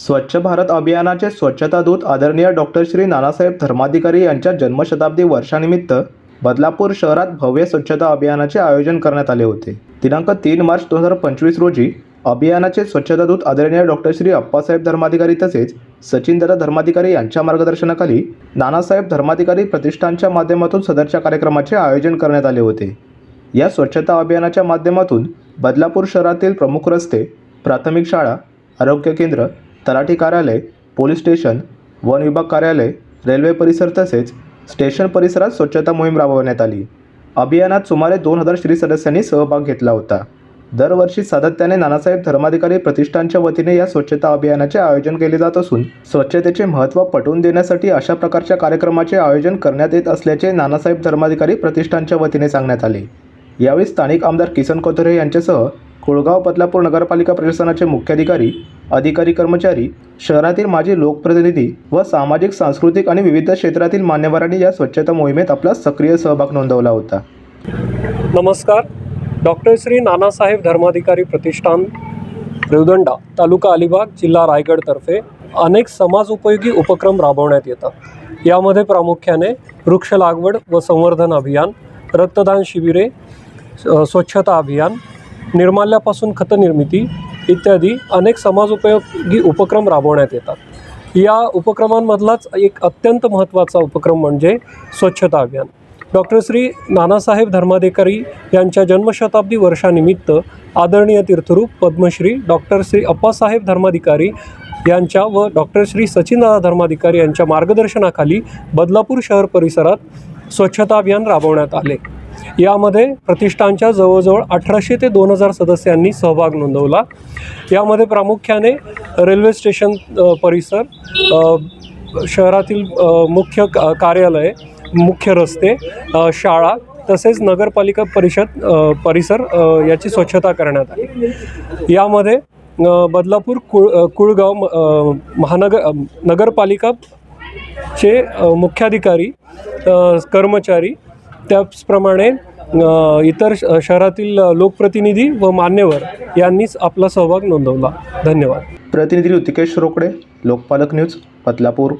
स्वच्छ भारत अभियानाचे स्वच्छता दूत आदरणीय डॉक्टर श्री नानासाहेब धर्माधिकारी यांच्या जन्मशताब्दी वर्षानिमित्त बदलापूर शहरात भव्य स्वच्छता अभियानाचे आयोजन करण्यात आले होते. दिनांक तीन मार्च दोन हजार पंचवीस रोजी अभियानाचे स्वच्छता दूत आदरणीय डॉक्टर श्री अप्पासाहेब धर्माधिकारी तसेच सचिनदादा धर्माधिकारी यांच्या मार्गदर्शनाखाली नानासाहेब धर्माधिकारी प्रतिष्ठानच्या माध्यमातून सदरच्या कार्यक्रमाचे आयोजन करण्यात आले होते. या स्वच्छता अभियानाच्या माध्यमातून बदलापूर शहरातील प्रमुख रस्ते प्राथमिक शाळा आरोग्य केंद्र तलाठी कार्यालय पोलीस स्टेशन वन विभाग कार्यालय रेल्वे परिसर तसेच स्टेशन परिसरात स्वच्छता मोहीम राबवण्यात आली. अभियानात सुमारे दोन हजार श्री सदस्यांनी सहभाग घेतला होता. दरवर्षी सातत्याने नानासाहेब धर्माधिकारी प्रतिष्ठानच्या वतीने या स्वच्छता अभियानाचे आयोजन केले जात असून स्वच्छतेचे महत्त्व पटवून देण्यासाठी अशा प्रकारच्या कार्यक्रमाचे आयोजन करण्यात येत असल्याचे नानासाहेब धर्माधिकारी प्रतिष्ठानच्या वतीने सांगण्यात आले. यावेळी स्थानिक आमदार किसन कोथरे यांच्यासह कुळगाव बदलापूर नगरपालिका प्रशासनाचे मुख्याधिकारी अधिकारी कर्मचारी शहरातील माजी लोकप्रतिनिधी व सामाजिक सांस्कृतिक आणि विविध क्षेत्रातील मान्यवरांनी या स्वच्छता मोहिमेत आपला सक्रिय सहभाग नोंदवला होता. नमस्कार. डॉक्टर श्री नानासाहेब धर्माधिकारी प्रतिष्ठान रेवदंडा तालुका अलिबाग जिल्हा रायगडतर्फे अनेक समाजोपयोगी उपक्रम राबवण्यात येतात. यामध्ये प्रामुख्याने वृक्ष लागवड व संवर्धन अभियान रक्तदान शिबिरे स्वच्छता अभियान निर्माल्यापासून खतनिर्मिती इत्यादी अनेक समाजोपयोगी उपक्रम राबवण्यात येतात. या उपक्रमांमधलाच एक अत्यंत महत्त्वाचा उपक्रम म्हणजे स्वच्छता अभियान. डॉक्टर श्री नानासाहेब धर्माधिकारी यांच्या जन्मशताब्दी वर्षानिमित्त आदरणीय तीर्थरूप पद्मश्री डॉक्टर श्री अप्पासाहेब धर्माधिकारी यांच्या व डॉक्टर श्री सचिनदादा धर्माधिकारी यांच्या मार्गदर्शनाखाली बदलापूर शहर परिसरात स्वच्छता अभियान राबवण्यात आले. यामध्ये प्रतिष्ठानच्या जवळजवळ अठराशे ते दोन हजार सदस्यांनी सहभाग नोंदवला. यामध्ये प्रामुख्याने रेल्वे स्टेशन परिसर शहरातील मुख्य का- कार्यालय मुख्य रस्ते शाळा तसेच नगरपालिका परिषद परिसर याची स्वच्छता करण्यात आली. यामध्ये बदलापूर कुळ कुळगाव म- महानगर नगरपालिका चे मुख्याधिकारी कर्मचारी त्याचप्रमाणे इतर श- शहरातील लोकप्रतिनिधी व मान्यवर यांनीच आपला सहभाग नोंदवला. धन्यवाद. प्रतिनिधी ऋतिकेश रोकडे लोकपालक न्यूज बदलापूर.